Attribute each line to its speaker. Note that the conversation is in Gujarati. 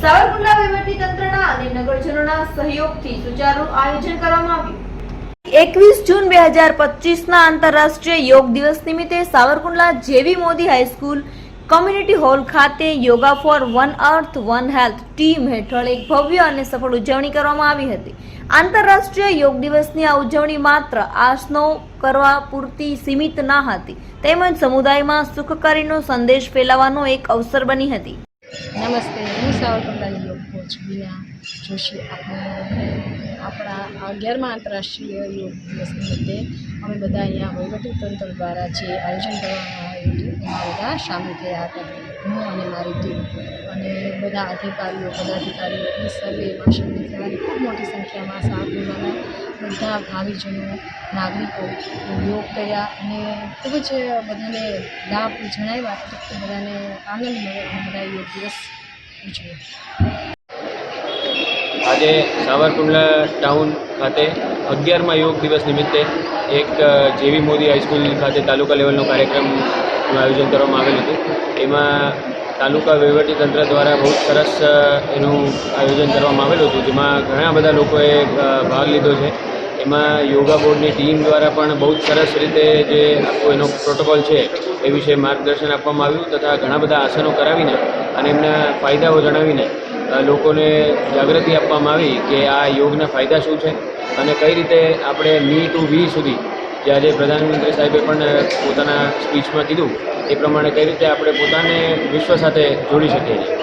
Speaker 1: સાવરકુંડલા એકવીસ જૂન બે હજાર પચીસના આંતરરાષ્ટ્રીય યોગ દિવસ નિમિત્તે સાવરકુંડલા જેવી મોદી હાઈસ્કૂલ કોમ્યુનિટી હોલ ખાતે yoga for one earth, one health team હેઠળ એક ભવ્ય અને સફળ ઉજવણી કરવામાં આવી હતી. આંતરરાષ્ટ્રીય યોગ દિવસની આ ઉજવણી માત્ર આસનો કરવા પૂરતી સીમિત ના હતી, તેમજ સમુદાયમાં સુખકારીનો સંદેશ ફેલાવવાનો એક અવસર બની હતી.
Speaker 2: નમસ્તે, હું સાવરકુંડલા યોગ કોચ બીના જોશી. આપણે આપણા અગિયારમા આંતરરાષ્ટ્રીય યોગ દિવસ નિમિત્તે અમે બધા અહીંયા તંત્ર દ્વારા જે આયોજન કરવામાં આવ્યું હતું, એમાં બધા સામેલ થયા હતા. હું અને મારી ટીમ અને બધા અધિકારીઓ, પદાધિકારીઓ, એ સર્વેમાં સામેલ થયા ખૂબ મોટી સંખ્યામાં સાવરકુંડલાના બધા ભાવિજનો, નાગરિકો યોગ કર્યા અને ખૂબ જ બધાને લાભ જણાવ્યા. તો બધાને આનંદ મળ્યો. બધા યોગ દિવસ ઉજવ્યો.
Speaker 3: આજે સાવરકુંડલા ટાઉન ખાતે અગિયારમાં યોગ દિવસ નિમિત્તે એક જેવી મોદી હાઈસ્કૂલ ખાતે તાલુકા લેવલનો કાર્યક્રમનું આયોજન કરવામાં આવેલું હતું. એમાં તાલુકા વહીવટીતંત્ર દ્વારા બહુ સરસ એનું આયોજન કરવામાં આવેલું હતું, જેમાં ઘણા બધા લોકોએ ભાગ લીધો છે. એમાં યોગા બોર્ડની ટીમ દ્વારા પણ બહુ જ સરસ રીતે જે આખો એનો પ્રોટોકોલ છે, એ વિશે માર્ગદર્શન આપવામાં આવ્યું, તથા ઘણા બધા આસનો કરાવીને અને એમના ફાયદાઓ જણાવીને લોકોને જાગૃતિ આપવામાં આવી કે આ યોગના ફાયદા શું છે અને કઈ રીતે આપણે મી ટુ વી સુધી જે આજે પ્રધાનમંત્રી સાહેબે પણ પોતાના સ્પીચમાં કીધું, એ પ્રમાણે કઈ રીતે આપણે પોતાને વિશ્વ સાથે જોડી શકીએ છીએ.